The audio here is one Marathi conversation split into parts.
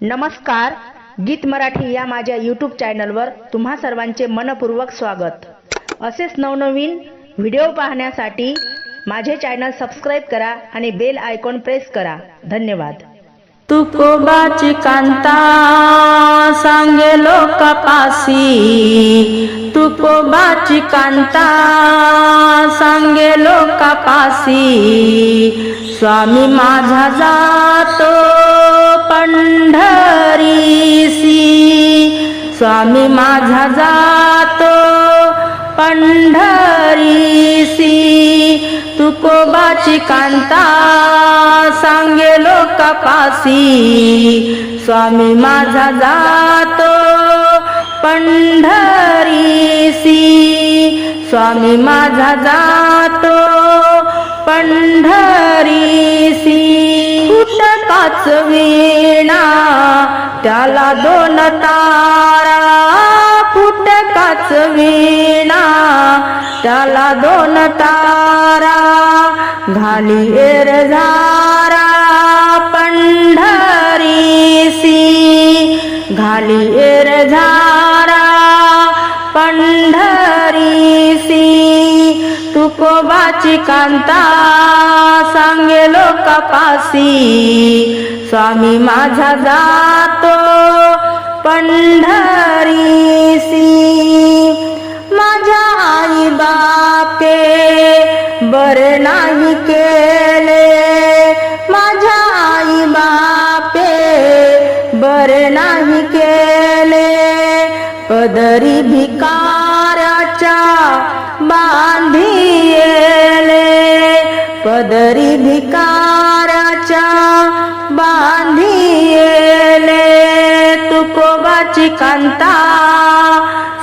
नमस्कार गीत मराठी या माझ्या यूट्यूब चॅनलवर तुम्हा सर्वांचे मनपूर्वक स्वागत. असेच नवनवीन व्हिडिओ पाहण्यासाठी माझे चॅनल सबस्क्राईब करा आणि बेल आयकॉन प्रेस करा. धन्यवाद. तुकोबाची कांता सांगे लोकापासी. तुकोबाची कांता सांगे लोकापासी. स्वामी माझा जातो स्वामी माझा जातो पंढरीसी तुकोबाची कांता सांगे लोकापासी. स्वामी माझा जातो पंढरीसी स्वामी माझा जातो पंढरीसी फुटकाच वीणा त्याला दोन तारा वीणा त्याला दोन तारा घाली एर झारा पंढरीसी घाली एर झारा पंढरीसी तुकोबाची कांता सांगे कपासी स्वामी माझा जातो पंढर बरे नाही केले. माझ्या आई बापे बरे नाही केले. पदरी भिकाराच्या बांधिले पदरी भिकाराच्या बांधिले तुकोबाची कांता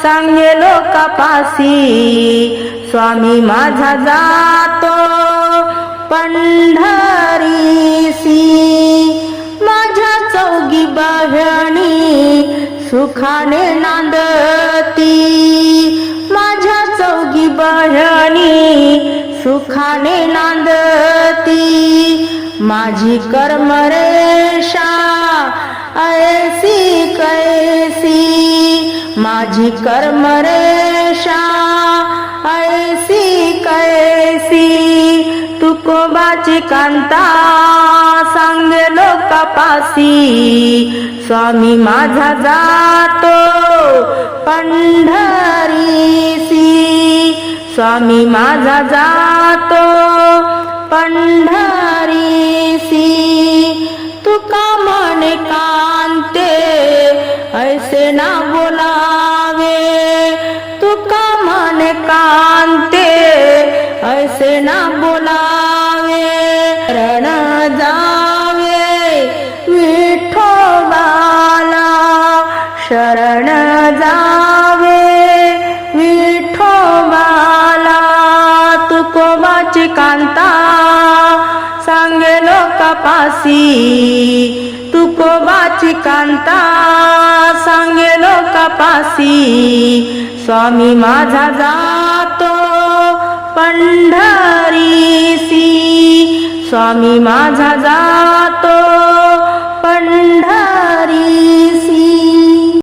सांगे लोकापासी स्वामी माझा जातो पंढरीसी माझ्या चौगी बहिणी सुखाने नांदती. माझ्या चौगी बहिणी सुखाने नांदती. माझी कर्मरेषा ऐसी कैसी. माझी कर्मरेषा तुकोबाची कांता. सांगे लोकापासी स्वामी माझा जातो पंढरीसी स्वामी माझा जातो पंढरी लोकापासी तुकोबाची कांता सांगे लोकापासी. स्वामी माझा जातो पंढरीसी. स्वामी माझा जातो